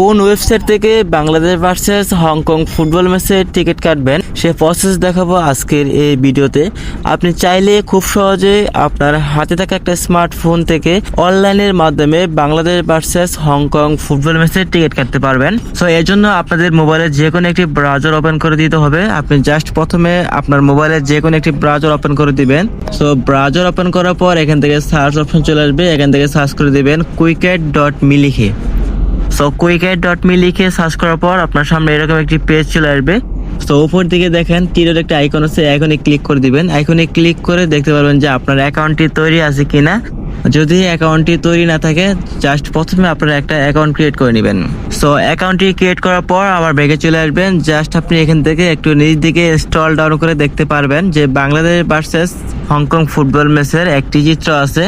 কোন ওয়েবসাইট থেকে Bangladesh versus Hong Kong football ম্যাচের টিকিট কাটবেন, সে প্রসেস দেখাবো আজকের এই ভিডিওতে। আপনি চাইলে খুব সহজে আপনার হাতে থাকা একটা স্মার্টফোন থেকে অনলাইনের মাধ্যমে Bangladesh versus Hong Kong football ম্যাচের টিকিট কাটতে পারবেন। সো এর জন্য আপনাদের মোবাইলে যে কোনো একটি ব্রাউজার ওপেন করে দিতে হবে। আপনি জাস্ট প্রথমে আপনার মোবাইলে যে কোনো একটি ব্রাউজার ওপেন করে দিবেন। সো ব্রাউজার ওপেন করার পর এখান থেকে সার্চ অপশন চলে আসবে। এখান থেকে সার্চ করে দিবেন Quicket dot me so Quicket dot me লিখে সার্চ করার পর আপনার সামনে এরকম একটি পেজ চলে আসবে। তো উপর দিকে দেখেন, তীরের একটা আইকন আছে আইকনে ক্লিক করে দিবেন। আইকনে ক্লিক করে দেখতে পারবেন যে আপনার অ্যাকাউন্টটি তৈরি আছে কিনা। যদি অ্যাকাউন্টটি তৈরি না থাকে জাস্ট প্রথমে আপনারা একটা অ্যাকাউন্ট ক্রিয়েট করে নেবেন। সো অ্যাকাউন্টটি ক্রিয়েট করার পর আবার ব্যাগে চলে আসবেন। জাস্ট আপনি এখান থেকে একটু নিচ দিকে স্টল ডাউন করে দেখতে পারবেন যে বাংলাদেশ ভার্সেস হংকং ফুটবল ম্যাচের একটি চিত্র আছে।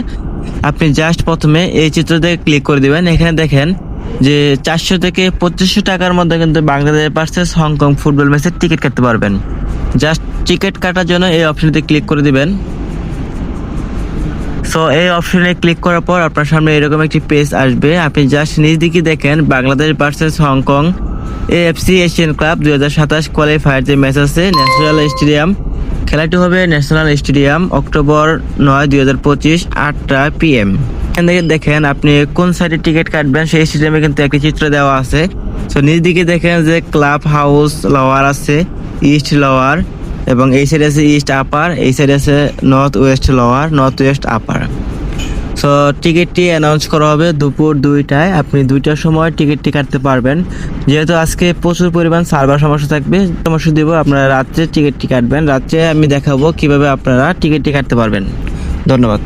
আপনি জাস্ট প্রথমে এই চিত্রতে ক্লিক করে দিবেন। এখানে দেখেন যে চারশো থেকে পঁচিশশো টাকার মধ্যে কিন্তু Bangladesh versus Hong Kong football ম্যাচের টিকিট কাটতে পারবেন। জাস্ট টিকিট কাটার জন্য এই অপশনতে ক্লিক করে দিবেন। সো এই অপশনে ক্লিক করার পর আপনার সামনে এরকম একটি পেজ আসবে। আপনি জাস্ট নিজ দিকে দেখেন, Bangladesh versus Hong Kong AFC Asian club দুই হাজার সাতাশ কোয়ালিফায়ার যে ম্যাচ আছে ন্যাশনাল স্টেডিয়াম খেলাটি হবে ন্যাশনাল স্টেডিয়াম অক্টোবর নয়, দুই হাজার পঁচিশ, আটটা পিএম এখান থেকে দেখেন আপনি কোন সাইডে টিকিট কাটবেন, সেই স্টেডিয়ামে কিন্তু একটি চিত্র দেওয়া আছে। তো নিজ দিকে দেখেন যে ক্লাব হাউস লাওয়ার আছে ইস্ট লাওয়ার এবং এই সাইডে আছে ইস্ট আপার এই সাইডে আছে north west lower north west upper so টিকিটটি announce করা হবে দুপুর দুইটায়। আপনি দুইটার সময় টিকিটটি কাটতে পারবেন। যেহেতু আজকে প্রচুর পরিমাণ সার্ভার সমস্যা থাকবে, সমস্যা দিব আপনারা রাত্রে টিকিটটি কাটবেন। রাত্রে আমি দেখাবো কীভাবে আপনারা টিকিটটি কাটতে পারবেন। ধন্যবাদ।